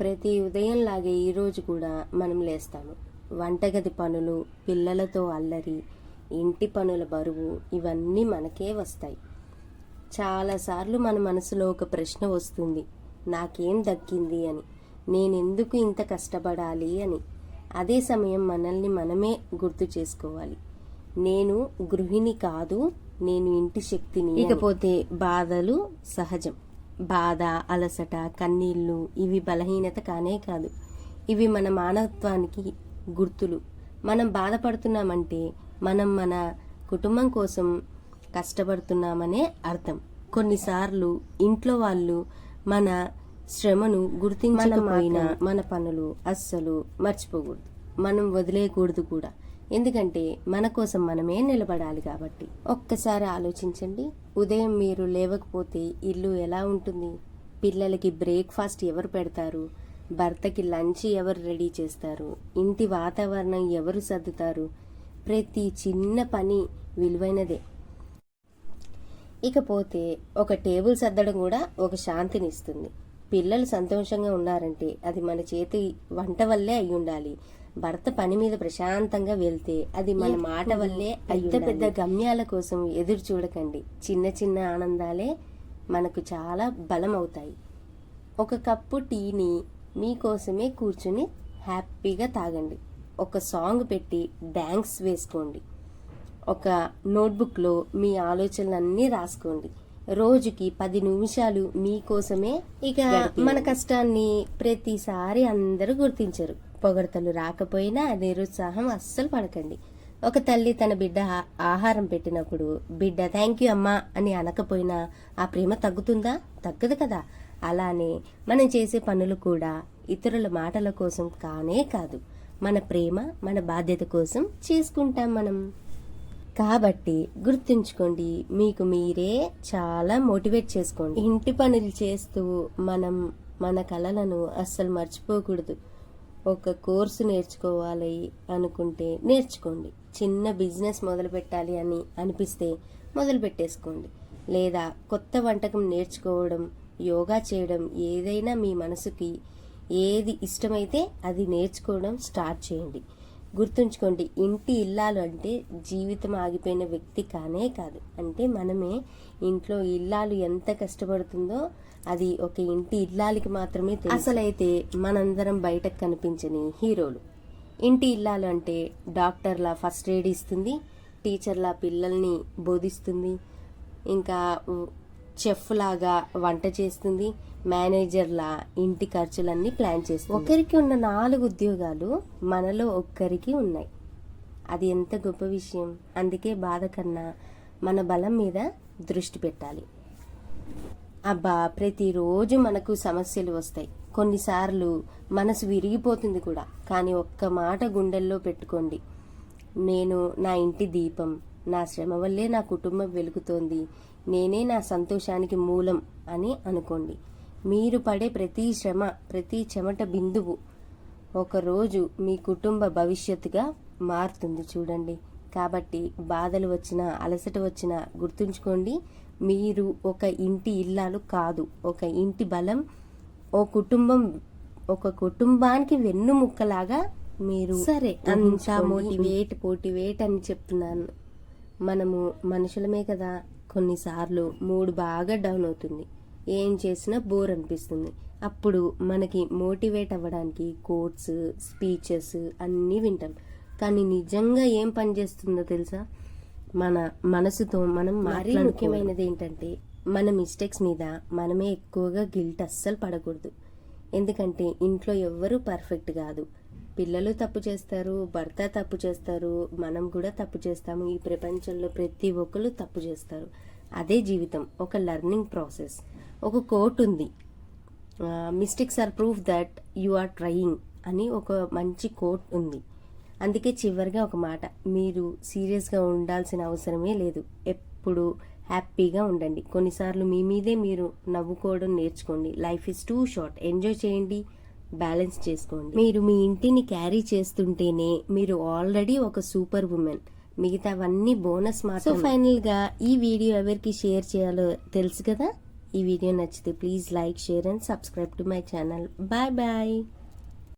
ప్రతి ఉదయంలాగే ఈరోజు కూడా మనం లేస్తాము. వంటగది పనులు పిల్లలతో అల్లరి ఇంటి పనుల బరువు ఇవన్నీ మనకే వస్తాయి. చాలాసార్లు మన మనసులో ఒక ప్రశ్న వస్తుంది. నాకేం దక్కింది అని. నేనెందుకు ఇంత కష్టపడాలి అని. అదే సమయం మనల్ని మనమే గుర్తు చేసుకోవాలి. నేను గృహిణి కాదు నేను ఇంటి శక్తిని ఇకపోతే బాధలు సహజం. బాధ అలసట కన్నీళ్ళు ఇవి బలహీనత కానే కాదు. ఇవి మన మానవత్వానికి గుర్తులు. మనం బాధపడుతున్నామంటే మనం మన కుటుంబం కోసం కష్టపడుతున్నామనే అర్థం. కొన్నిసార్లు ఇంట్లో వాళ్ళు మన శ్రమను గుర్తించకపోయినా మన పనులు అస్సలు మర్చిపోకూడదు. మనం వదిలేయకూడదు కూడా. ఎందుకంటే మన కోసం మనమే నిలబడాలి కాబట్టి. ఒక్కసారి ఆలోచించండి. ఉదయం మీరు లేవకపోతే ఇల్లు ఎలా ఉంటుంది? పిల్లలకి బ్రేక్ఫాస్ట్ ఎవరు పెడతారు? భర్తకి లంచ్ ఎవరు రెడీ చేస్తారు? ఇంటి వాతావరణం ఎవరు సర్దుతారు? ప్రతి చిన్న పని విలువైనదే. ఇకపోతే ఒక టేబుల్ సర్దడం కూడా ఒక శాంతినిస్తుంది. పిల్లలు సంతోషంగా ఉన్నారంటే అది మన చేతి వంట వల్లే అయి ఉండాలి భర్త పని మీద ప్రశాంతంగా వెళ్తే అది మన మాట వల్లే పెద్ద పెద్ద గమ్యాల కోసం ఎదురు చూడకండి. చిన్న చిన్న ఆనందాలే మనకు చాలా బలం అవుతాయి ఒక కప్పు టీని మీకోసమే కూర్చుని హ్యాపీగా తాగండి. ఒక సాంగ్ పెట్టి డ్యాన్స్ వేసుకోండి. ఒక నోట్బుక్లో మీ ఆలోచనలన్నీ రాసుకోండి. రోజుకి పది నిమిషాలు మీకోసమే ఇక మన కష్టాన్ని ప్రతిసారి అందరూ గుర్తించరు. పొగడతలు రాకపోయినా నిరుత్సాహం అస్సలు పడకండి. ఒక తల్లి తన బిడ్డ ఆహారం పెట్టినప్పుడు బిడ్డ థ్యాంక్ యూ అమ్మా అని అనకపోయినా ఆ ప్రేమ తగ్గుతుందా? తగ్గదు కదా. అలానే మనం చేసే పనులు కూడా ఇతరుల మాటల కోసం కానే కాదు. మన ప్రేమ మన బాధ్యత కోసం చేసుకుంటాం మనం. కాబట్టి గుర్తుంచుకోండి మీకు మీరే చాలా మోటివేట్ చేసుకోండి. ఇంటి పనులు చేస్తూ మనం మన కళలను అస్సలు మర్చిపోకూడదు. ఒక కోర్సు నేర్చుకోవాలి అనుకుంటే నేర్చుకోండి. చిన్న బిజినెస్ మొదలు పెట్టాలి అని అనిపిస్తే మొదలు పెట్టేసుకోండి. లేదా కొత్త వంటకం నేర్చుకోవడం యోగా చేయడం ఏదైనా మీ మనసుకి ఏది ఇష్టమైతే అది నేర్చుకోవడం స్టార్ట్ చేయండి. గుర్తుంచుకోండి ఇంటి ఇల్లాలు అంటే జీవితం ఆగిపోయిన వ్యక్తి కానే కాదు. అంటే మనమే ఇంట్లో ఇల్లాలు ఎంత కష్టపడుతుందో అది ఒక ఇంటి ఇల్లాలకి మాత్రమే అసలైతే మనందరం బయటకు కనిపించని హీరోలు. ఇంటి ఇల్లాలు అంటే డాక్టర్లా ఫస్ట్ ఎయిడ్ ఇస్తుంది టీచర్లా పిల్లల్ని బోధిస్తుంది ఇంకా చెఫ్ లాగా వంట చేస్తుంది మేనేజర్లా ఇంటి ఖర్చులన్నీ ప్లాన్ చేస్తుంది. ఒకరికి ఉన్న నాలుగు ఉద్యోగాలు మనలో ఒక్కరికి ఉన్నాయి. అది ఎంత గొప్ప విషయం. అందుకే బాధ కన్నా మన బలం మీద దృష్టి పెట్టాలి. అబ్బా ప్రతిరోజు మనకు సమస్యలు వస్తాయి. కొన్నిసార్లు మనసు విరిగిపోతుంది కూడా. కానీ ఒక్క మాట గుండెల్లో పెట్టుకోండి. నేను నా ఇంటి దీపం నా శ్రమ వల్లే నా కుటుంబం వెలుగుతోంది. నేనే నా సంతోషానికి మూలం అని అనుకోండి. మీరు పడే ప్రతి శ్రమ ప్రతి చెమట బిందువు ఒకరోజు మీ కుటుంబ భవిష్యత్తుగా మారుతుంది చూడండి. కాబట్టి బాధలు వచ్చినా అలసట వచ్చినా గుర్తుంచుకోండి మీరు ఒక ఇంటి ఇల్లాలు కాదు. ఒక ఇంటి బలం ఓ కుటుంబం ఒక కుటుంబానికి వెన్నుముక్కలాగా మీరు సరే అంతా మోటివేట్ మోటివేట్ అని చెప్తున్నాను. మనము మనుషులమే కదా. కొన్నిసార్లు మూడ్ బాగా డౌన్ అవుతుంది. ఏం చేసినా బోర్ అనిపిస్తుంది. అప్పుడు మనకి మోటివేట్ అవ్వడానికి కోట్స్ స్పీచెస్ అన్నీ వింటాం. కానీ నిజంగా ఏం పనిచేస్తుందో తెలుసా? మన మనసుతో మనం మరీ ముఖ్యమైనది ఏంటంటే మన మిస్టేక్స్ మీద మనమే ఎక్కువగా గిల్ట్ అస్సలు పడకూడదు. ఎందుకంటే ఇంట్లో ఎవ్వరూ పర్ఫెక్ట్ కాదు. పిల్లలు తప్పు చేస్తారు భర్త తప్పు చేస్తారు మనం కూడా తప్పు చేస్తాము. ఈ ప్రపంచంలో ప్రతి ఒక్కరు తప్పు చేస్తారు. అదే జీవితం ఒక లెర్నింగ్ ప్రాసెస్ ఒక కోట్ ఉంది. Mistakes are proof that you are trying అని ఒక మంచి కోట్ ఉంది. అందుకే చివరిగా ఒక మాట మీరు సీరియస్గా ఉండాల్సిన అవసరమే లేదు. ఎప్పుడు హ్యాపీగా ఉండండి. కొన్నిసార్లు మీ మీదే మీరు నవ్వుకోవడం నేర్చుకోండి. Life is too short enjoy చేయండి. బ్యాలెన్స్ చేసుకోండి. మీరు మీ ఇంటిని క్యారీ చేస్తుంటేనే మీరు ఆల్రెడీ ఒక సూపర్ ఉమెన్. మిగతావన్నీ బోనస్ మాత్రం సో ఫైనల్గా ఈ వీడియో ఎవరికి షేర్ చేయాలో తెలుసు కదా? ఈ వీడియో నచ్చితే please like share and subscribe to my channel. Bye bye.